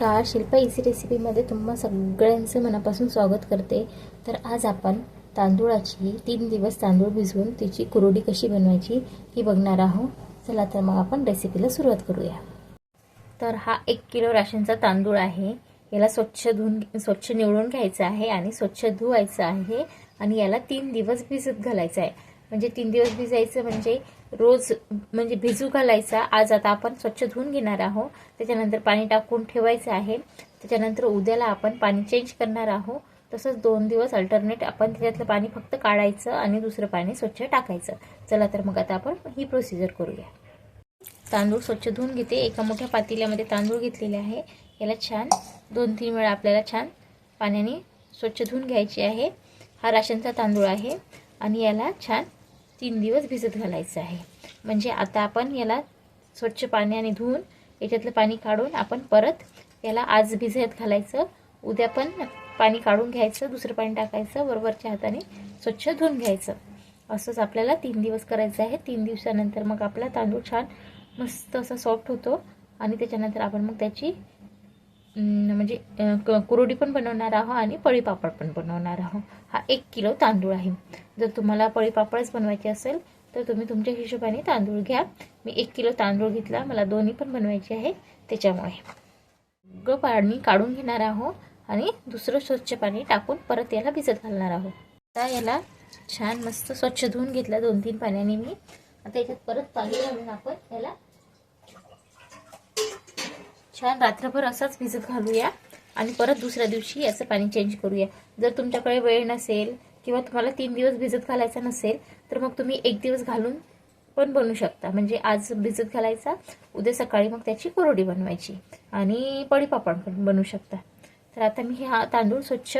नमस्कार शिल्पा इसी रेसिपीमध्ये तुम्हा सगळ्यांचं मनापासून स्वागत करते. तर आज आपण तांदूळाची तीन दिवस तांदूळ भिजवून तिची कुरोडी कशी बनवायची ही बघणार आहोत. चला तर मग आपण रेसिपीला सुरुवात करूया. तर हा एक किलो राशनचा तांदूळ आहे. याला स्वच्छ धुवून स्वच्छ निवडून घ्यायचं आहे आणि स्वच्छ धुवायचं आहे आणि याला तीन दिवस भिजत घालायचं आहे. म्हणजे तीन दिवस भिजायचं म्हणजे रोज म्हणजे भिजू घालायचा. आज आता आपण स्वच्छ धुवून घेणार आहोत. त्याच्यानंतर पाणी टाकून ठेवायचं आहे. त्याच्यानंतर उद्याला आपण पाणी चेंज करणार आहोत. तसंच दोन दिवस अल्टरनेट आपण त्याच्यातलं पाणी फक्त काढायचं आणि दुसरं पाणी स्वच्छ टाकायचं. चला तर मग आता आपण ही प्रोसिजर करूया. तांदूळ स्वच्छ धुवून घेते. एका मोठ्या पातेल्यामध्ये तांदूळ घेतलेले आहे. याला छान दोन तीन वेळा आपल्याला छान पाण्याने स्वच्छ धुवून घ्यायचे आहे. हा राशनचा तांदूळ आहे. आणि याला छान तीन दिवस भिजत घालायचं आहे. म्हणजे आता आपण याला स्वच्छ पाण्याने धुवून याच्यातलं पाणी काढून आपण परत याला आज भिजत घालायचं. उद्या पण पाणी काढून घ्यायचं दुसरं पाणी टाकायचं बरोबरच्या हाताने स्वच्छ धुवून घ्यायचं. असंच आपल्याला तीन दिवस करायचं आहे. तीन दिवसानंतर मग आपला तांदूळ छान मस्त असा सॉफ्ट होतो आणि त्याच्यानंतर आपण मग त्याची म्हणजे क- कुरोडी पण बनवणार आहोत आणि पळीपापड पण बनवणार आहोत. हा एक किलो तांदूळ आहे. जर तुम्हाला पळीपापडच बनवायचे असेल तर तुम्ही तुमच्या हिशोबाने तांदूळ घ्या. मी एक किलो तांदूळ घेतला. मला दोन्ही पण बनवायचे आहे. त्याच्यामुळे. ग पाणी काढून घेणार आहोत आणि दुसरं स्वच्छ पाणी टाकून परत याला भिजत घालणार आहोत. आता याला छान मस्त स्वच्छ धुवून घेतला दोन तीन पाण्याने मी. आता याच्यात परत पाणी घालून आपण याला छान रात्रभर असाच भिजत घालूया आणि परत दुसऱ्या दिवशी याचं पाणी चेंज करूया. जर तुमच्याकडे वेळ नसेल किंवा तुम्हाला तीन दिवस भिजत घालायचा नसेल तर मग तुम्ही एक दिवस घालून पण बनवू शकता. म्हणजे आज भिजत घालायचा उद्या सकाळी मग त्याची कोरडी बनवायची आणि पळीपापड पण बनवू शकता. तर आता मी हा तांदूळ स्वच्छ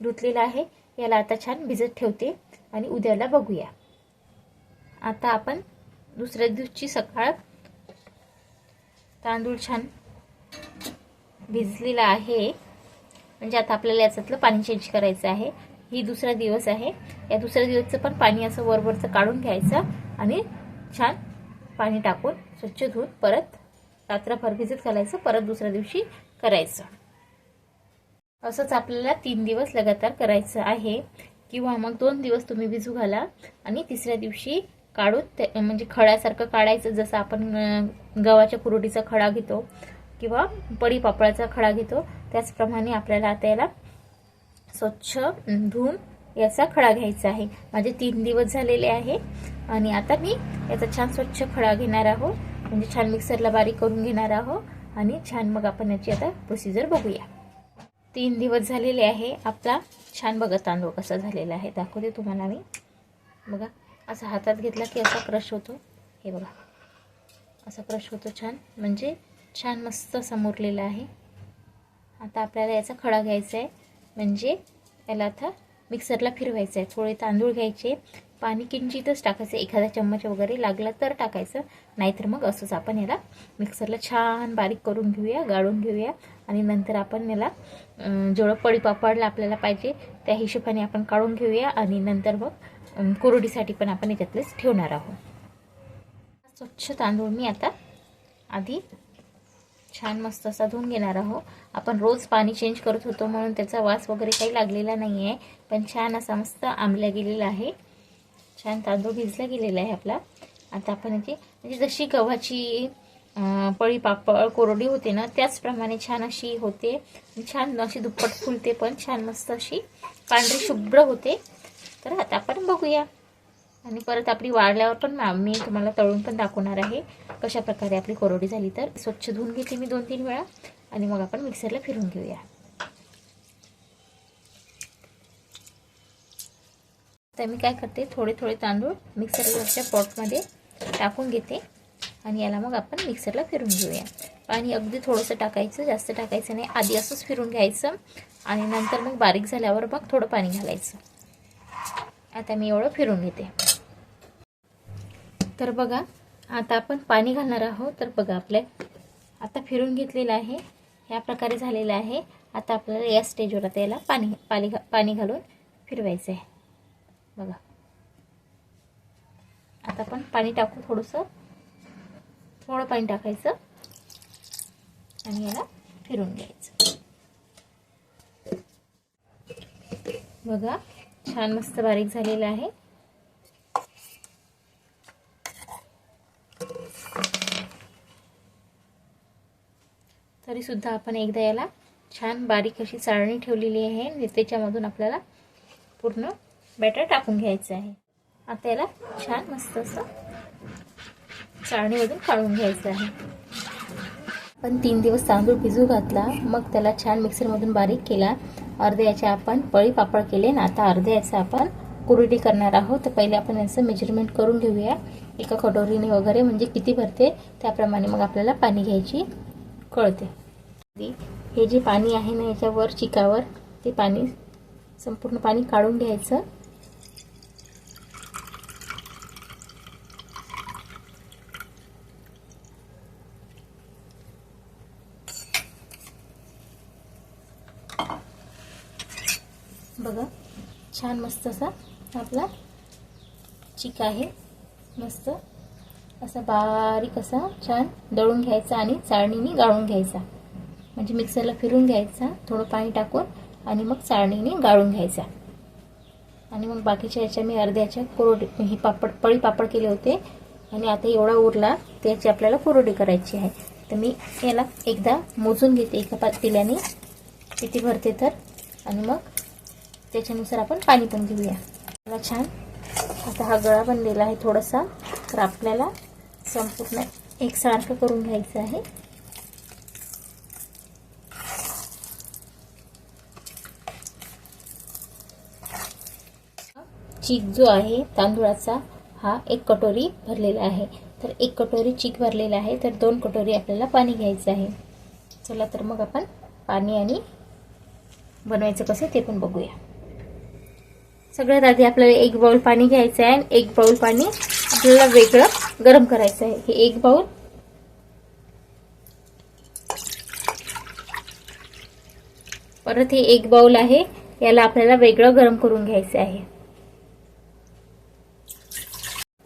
धुतलेला आहे. याला आता छान भिजत ठेवते आणि उद्याला बघूया. आता आपण दुसऱ्या दिवशी सकाळ तांदूळ छान भिजलेला आहे. म्हणजे आता आपल्याला याच्यातलं पाणी चेंज करायचं आहे. ही दुसरा दिवस आहे. या दुसऱ्या दिवसचं पण पाणी असं वरवरचं काढून घ्यायचं आणि छान पाणी टाकून स्वच्छ धुवून परत रात्रभर भिजत घालायचं परत दुसऱ्या दिवशी करायचं. असंच आपल्याला तीन दिवस लगातार करायचं आहे. किंवा मग दोन दिवस तुम्ही भिजू घाला आणि तिसऱ्या दिवशी काढून ते म्हणजे खड्यासारखं काढायचं. जसं आपण गव्हाच्या कुरोडीचा खडा घेतो किंवा पडी पापळाचा खडा घेतो. त्याचप्रमाणे आपल्याला आता याला स्वच्छ धुवून याचा खडा घ्यायचा आहे. माझे तीन दिवस झालेले आहे आणि आता मी याचा छान स्वच्छ खडा घेणार आहोत. म्हणजे छान मिक्सरला बारीक करून घेणार आहोत आणि छान मग आपण याची आता प्रोसिजर बघूया. तीन दिवस झालेले आहे. आपला छान बघा तांदूळ कसा झालेला आहे. दाखवते तुम्हाला मी. बघा असा हातात घेतला की असा क्रश होतो. हे बघा असा क्रश होतो छान. म्हणजे छान मस्त समोरलेला आहे. आता आपल्याला याचा खडा घ्यायचा आहे. म्हणजे याला आता मिक्सरला फिरवायचं आहे. थोडे तांदूळ घ्यायचे. पाणी किंचितच टाकायचं. एखादा चम्मच वगैरे लागला तर टाकायचं. नाहीतर मग असंच आपण याला मिक्सरला छान बारीक करून घेऊया गाळून घेऊया. आणि नंतर आपण याला जेवढं पळी पापडला आपल्याला पाहिजे त्या हिशोबाने आपण काढून घेऊया. आणि नंतर मग कुरडीसाठी पण आपण याच्यातलेच ठेवणार आहोत. स्वच्छ तांदूळ मी आता आधी छान मस्त असा धुवून घेणार आहोत आपण रोज पाणी चेंज करत होतो म्हणून त्याचा वास वगैरे काही लागलेला नाही आहे पण छान असा मस्त आंबला गेलेला आहे. छान तांदूळ भिजला गेलेला आहे आपला. आता आपण याची म्हणजे जशी गव्हाची पळी पापड कोरडी होते ना त्याचप्रमाणे छान अशी होते. छान अशी दुप्पट फुलते पण छान मस्त अशी. पांढरी शुभ्र होते. तर आता आपण बघूया. आणि परत आपली वाळल्यावर पण मी तुम्हाला तळून पण दाखवणार आहे कशा प्रकारे आपली कोरडी झाली तर. स्वच्छ धुवून घेते मी दोन तीन वेळा आणि मग आपण मिक्सरला फिरून घेऊया. तर मी काय करते थोडे थोडे तांदूळ मिक्सरच्या पॉटमध्ये टाकून घेते आणि याला मग आपण मिक्सरला फिरून घेऊया. पाणी अगदी थोडंसं टाकायचं जास्त टाकायचं नाही आधी असंच फिरून घ्यायचं आणि नंतर मग बारीक झाल्यावर मग थोडं पाणी घालायचं. आता मी एवढं फिरून घेते. तर बघा आता आपण पाणी घालणार आहोत. तर बघा आपल्या आता फिरून घेतलेलं आहे. ह्या प्रकारे झालेलं आहे. आता आपल्याला या स्टेजवर आता याला पाणी पाणी घा पाणी घालून फिरवायचं आहे. बघा. आता आपण पाणी टाकू थोडंसं. थोडं पाणी टाकायचं. आणि याला फिरून घ्यायचं. बघा छान मस्त बारीक झालेलं आहे. तरीसुद्धा आपण एकदा याला छान बारीक अशी चाळणी ठेवलेली आहे. आणि त्याच्यामधून आपल्याला पूर्ण बॅटर टाकून घ्यायचं आहे. आता याला छान मस्त असं चाळणीमधून काढून घ्यायचं आहे. पण तीन दिवस तांदूळ भिजू घातला मग त्याला छान मिक्सरमधून बारीक केला. अर्ध्या याचे आपण पळी पापड केले ना आता अर्ध्या याचं आपण कुरडी करणार आहोत. तर पहिले आपण याचं मेजरमेंट करून घेऊया. एका कटोरीने वगैरे म्हणजे किती भरते त्याप्रमाणे मग आपल्याला पाणी घ्यायची. कळते. हे जे पाणी आहे ना याच्यावर चिकावर ते पाणी संपूर्ण पाणी काढून घ्यायचं. बघा छान मस्त असा आपला चिक आहे. मस्त. असा बारीक असा छान दळून घ्यायचा आणि चाळणीने गाळून घ्यायचा. म्हणजे मिक्सरला फिरून घ्यायचा थोडं पाणी टाकून आणि मग चाळणीने गाळून घ्यायचा. आणि मग बाकीच्या याच्या मी अर्ध्याच्या कोरडी ही पापड पळी पापड केले होते आणि आता एवढा उरला त्याची आपल्याला कोरडी करायची आहे. तर मी याला एकदा मोजून घेते एका पातेल्याने किती भरते तर? आणि मग त्याच्यानुसार आपण पाणी पण घेऊया. मला छान. आता हा गळा बनलेला आहे थोडासा तर आपल्याला संपूर्ण एकसारखं करून घ्यायचं आहे. चीक जो आहे तांदूळाचा हा एक कटोरी भरलेला आहे. तर एक कटोरी चीक भरलेला आहे तर दोन कटोरी आपल्याला पाणी घ्यायचं आहे. चला तर मग आपण पाणी आणि बनवायचं कसं ते पण बघूया. सगळ्यात आधी आपल्याला एक बाऊल पाणी घ्यायचं आहे आणि एक बाऊल पाणी आपल्याला वेगळं गरम करायचं आहे. हे एक बाउल. परत हे एक बाउल आहे. याला आपल्याला वेगळं गरम करून घ्यायचं आहे.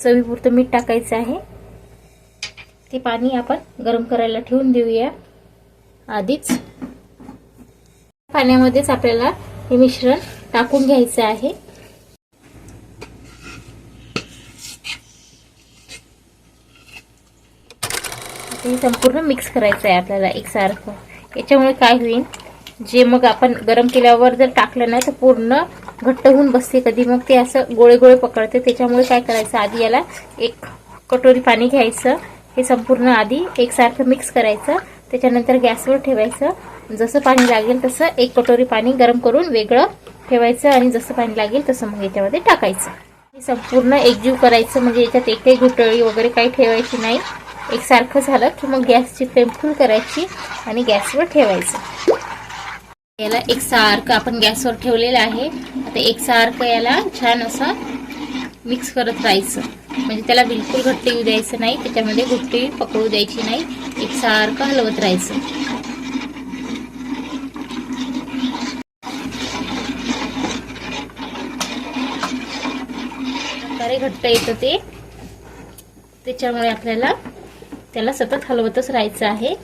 चवीपुरतं मीठ टाकायचं आहे. ते पाणी आपण गरम करायला ठेवून देऊया. आधीच पाण्यामध्येच आपल्याला हे मिश्रण टाकून घ्यायचं आहे हे संपूर्ण मिक्स करायचं आहे आपल्याला एकसारखं. याच्यामुळे काय होईल? जे मग आपण गरम केल्यावर जर टाकलं नाही तर पूर्ण घट्ट होऊन बसते कधी. मग ते असं गोळे गोळे पकडते. त्याच्यामुळे काय करायचं? आधी याला एक कटोरी पाणी घ्यायचं. हे संपूर्ण आधी एकसारखं मिक्स करायचं. त्याच्यानंतर गॅसवर ठेवायचं. जसं पाणी लागेल तसं एक कटोरी पाणी गरम करून वेगळं ठेवायचं आणि जसं पाणी लागेल तसं मग याच्यामध्ये टाकायचं. हे संपूर्ण एकजीव करायचं. म्हणजे याच्यात एकही घुटळी वगैरे काही ठेवायची नाही. एकसारखं झालं की मग गॅसची फ्लेम फुल करायची आणि गॅसवर ठेवायचं. याला एकसारखं आपण गॅसवर ठेवलेलं आहे. आता एकसारखं याला छान असं मिक्स करत राहायचं. म्हणजे त्याला बिलकुल घट्ट येऊ द्यायचं नाही त्याच्यामध्ये घुट्टी पकडू द्यायची नाही. एकसारखं हलवत राहायचं. घट्ट येतं ते. त्याच्यामुळे आपल्याला त्याला सतत हलवतच राहायचं आहे.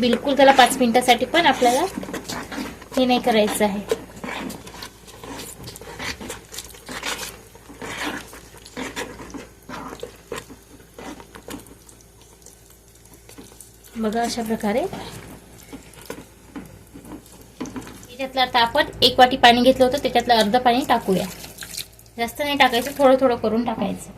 बिलकुल त्याला पाच मिनिटासाठी पण आपल्याला हे नाही करायचं आहे. बघा अशा प्रकारे. त्याच्यातलं आता आपण एक वाटी पाणी घेतलं होतं त्याच्यातलं अर्ध पाणी टाकूया. जास्त नाही टाकायचं थोडं थोडं करून टाकायचं.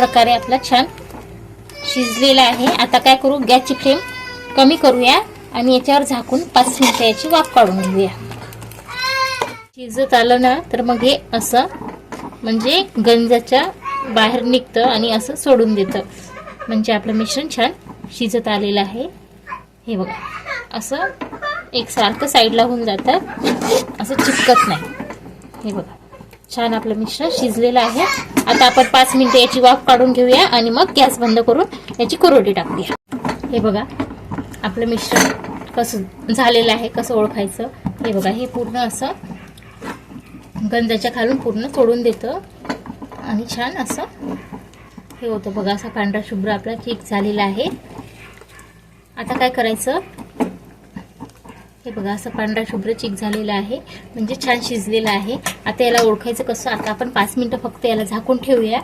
प्रकारे आपला छान शिजलेला आहे. आता काय करू? गॅसची फ्लेम कमी करूया आणि याच्यावर झाकून पाच मिनिटं याची वाफ काढून घेऊया. शिजत आलं ना तर मग हे असं म्हणजे गंजाच्या बाहेर निघतं आणि असं सोडून देतं. म्हणजे आपलं मिश्रण छान शिजत आलेलं आहे. हे बघा. असं एकसारखं साईडला होऊन जातं. असं चिपकत नाही. हे बघा. छान आपलं मिश्रण शिजलेलं आहे. आता आपण पाच मिनिटं याची वाफ काढून घेऊया आणि मग गॅस बंद करून याची कुरोडी टाकूया. हे बघा आपलं मिश्रण कसं झालेलं आहे कसं ओळखायचं. हे बघा हे पूर्ण असं गंजाच्या खालून पूर्ण तोडून देतं. आणि छान असं हे होतं बघा असा पांढरा शुभ्र आपला केक झालेला आहे. आता काय करायचं? हे बघा असं पांढरा शुभ्र चिक झालेलं आहे. म्हणजे छान शिजलेलं आहे. आता याला ओळखायचं कसं आता आपण पाच मिनटं फक्त याला झाकून ठेवूया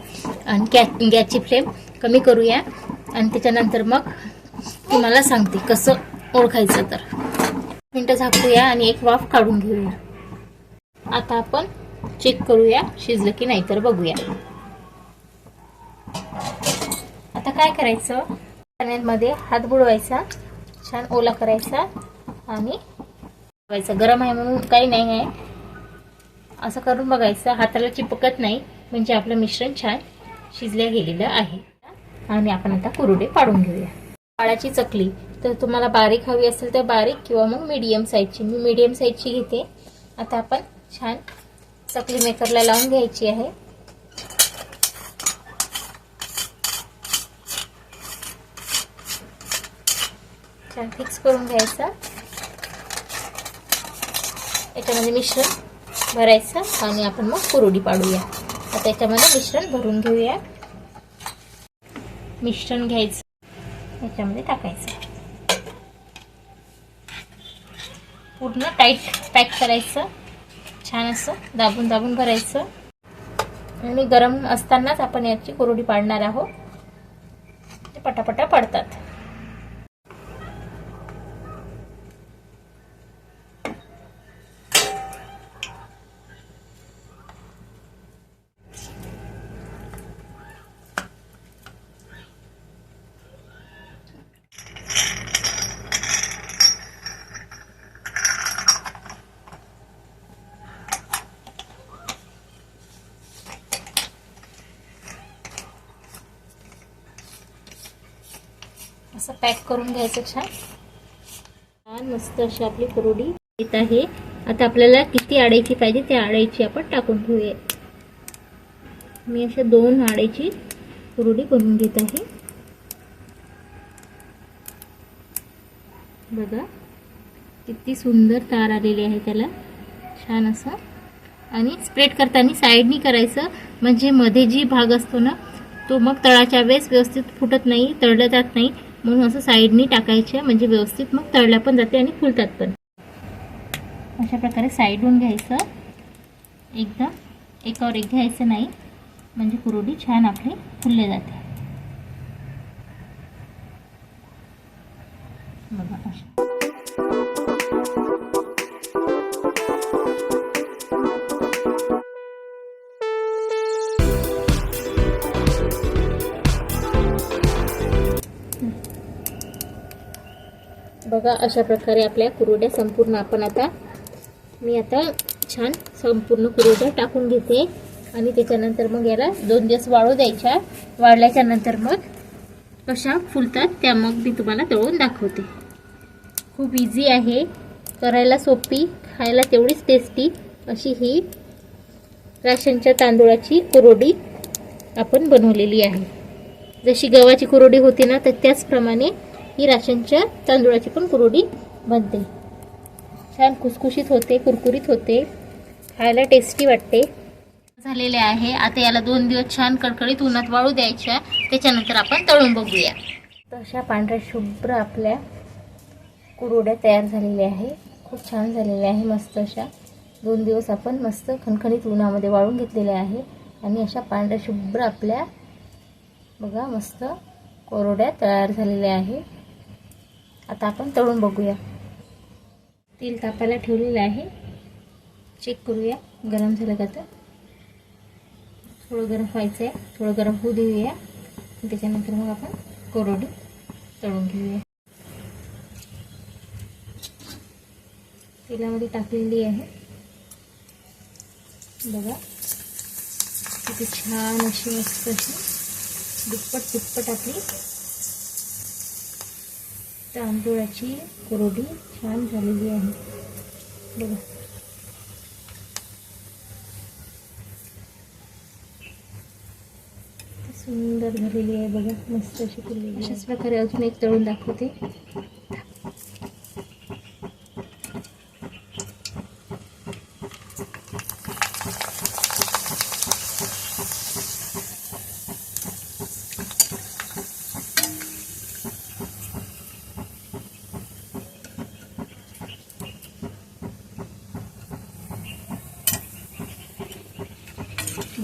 आणि गॅ गॅसची फ्लेम कमी करूया. आणि त्याच्यानंतर मग तुम्हाला सांगते कसं ओळखायचं तर. मिनटं झाकूया आणि एक वाफ काढून घेऊया. आता आपण चेक करूया शिजलं की नाही तर बघूया. आता काय करायचं? पाण्यामध्ये हात बुडवायचा छान ओला करायचा. आणि बघायचं. गरम आहे म्हणून काही नाही आहे. असं करून बघायचं. हाताला चिपकत नाही. म्हणजे आपलं मिश्रण छान शिजल्या गेलेलं आहे. आणि आपण आता कुरुडे पाडून घेऊया. पाळाची चकली. तर तुम्हाला बारीक हवी असेल तर बारीक किंवा मग मीडियम साईजची मी मीडियम साईजची घेते. आता आपण छान चकली मेकरला लावून घ्यायची आहे. छान फिक्स करून घ्यायचा. याच्यामध्ये मिश्रण भरायचं आणि आपण मग कुरुडी पाडूया. आता याच्यामध्ये मिश्रण भरून घेऊया. मिश्रण घ्यायचं. याच्यामध्ये टाकायचं. पूर्ण टाईट पॅक करायचं. छान असं दाबून दाबून भरायचं. आणि गरम असतानाच आपण याची कुरुडी पाडणार आहोत. ते पटापटा पडतात. असं पॅक करून घ्यायचं छान. छान मस्त अशी आपली कुरडी येत आहे. आता आपल्याला किती आडायची पाहिजे त्या आडायची आपण टाकून घेऊया. मी अशा दोन आडायची कुरडी बनवून घेत आहे. बघा किती सुंदर तार आलेली आहे त्याला. छान असं. आणि स्प्रेड करताना साईडनी करायचं. म्हणजे मध्ये जी भाग असतो ना तो मग तळाच्या वेळेस व्यवस्थित फुटत नाही तळलं जात नाही. म्हणून असं साईडनी टाकायचे म्हणजे व्यवस्थित मग तळल्या पण जाते आणि फुलतात पण. अशा प्रकारे साईडून घ्यायचं. एकदम एकावर एक घ्यायचं नाही म्हणजे कुरुडी छान आपली फुलले जाते. बघा अशा. बघा अशा प्रकारे आपल्या कुरुड्या संपूर्ण आपण आता मी आता छान संपूर्ण कुरुड्या टाकून घेते. आणि त्याच्यानंतर मग याला दोन दिवस वाळू द्यायच्या. वाळल्याच्या नंतर मग कशा फुलतात त्या मग मी तुम्हाला तळून दाखवते. खूप इझी आहे. करायला सोपी खायला तेवढीच टेस्टी अशी ही राशनच्या तांदूळाची कुरोडी आपण बनवलेली आहे. जशी गव्हाची कुरोडी होती ना तर त्याचप्रमाणे ही राशनच्या तांदूळाची पण कुरडी बनते. छान खुसखुशीत होते कुरकुरीत होते खायला टेस्टी वाटते. झालेले आहे. आता याला दोन दिवस छान कडकडीत उन्हात वाळू द्यायच्या. त्याच्यानंतर आपण तळून बघूया. तशा पांढऱ्या शुभ्र आपल्या कुरोड्या तयार झालेल्या आहे. खूप छान झालेल्या आहे मस्त अशा. दोन दिवस आपण मस्त खणखणीत उन्हामध्ये वाळून घेतलेल्या आहे. आणि अशा पांढऱ्या शुभ्र आपल्या बघा मस्त कोरड्या तयार झालेल्या आहे. आता आपण तळून बघूया. तेल तापायला ठेवलेलं आहे. चेक करूया. गरम झालं का तर? थोडं गरम व्हायचं आहे थोडं गरम होऊ देऊया. त्याच्यानंतर मग आपण कोरडी तळून घेऊया. तेलामध्ये टाकलेली आहे. बघा. किती छान अशी मस्त अशी दुप्पट दुप्पट आपली तांदूळाची कोरडी छान झालेली आहे. बघा. सुंदर झालेली आहे बघा. मस्त अशी फुललेली अशाच प्रकारे अजून एक तळून दाखवते.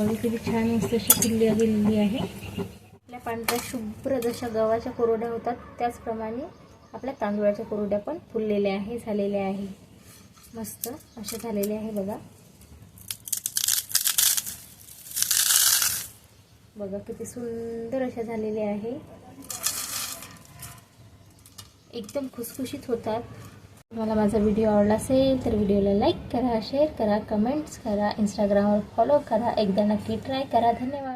बघा किती छान मस्त अशी फुलली गेलेली आहे. आपल्या पांढऱ्या शुभ्र जशा गव्हाच्या कोरड्या होतात त्याचप्रमाणे आपल्या तांदूळाच्या कोरड्या पण फुललेल्या आहे झालेल्या आहे. मस्त अशा झालेल्या आहे बघा. बघा किती सुंदर अशा झालेल्या आहे. एकदम खुसखुशीत होतात. तुम्हाला माझा व्हिडिओ आवडला असेल तर व्हिडिओला लाईक करा शेअर करा कमेंट्स करा इंस्टाग्रामवर फॉलो करा. एकदा नक्की ट्राय करा. धन्यवाद.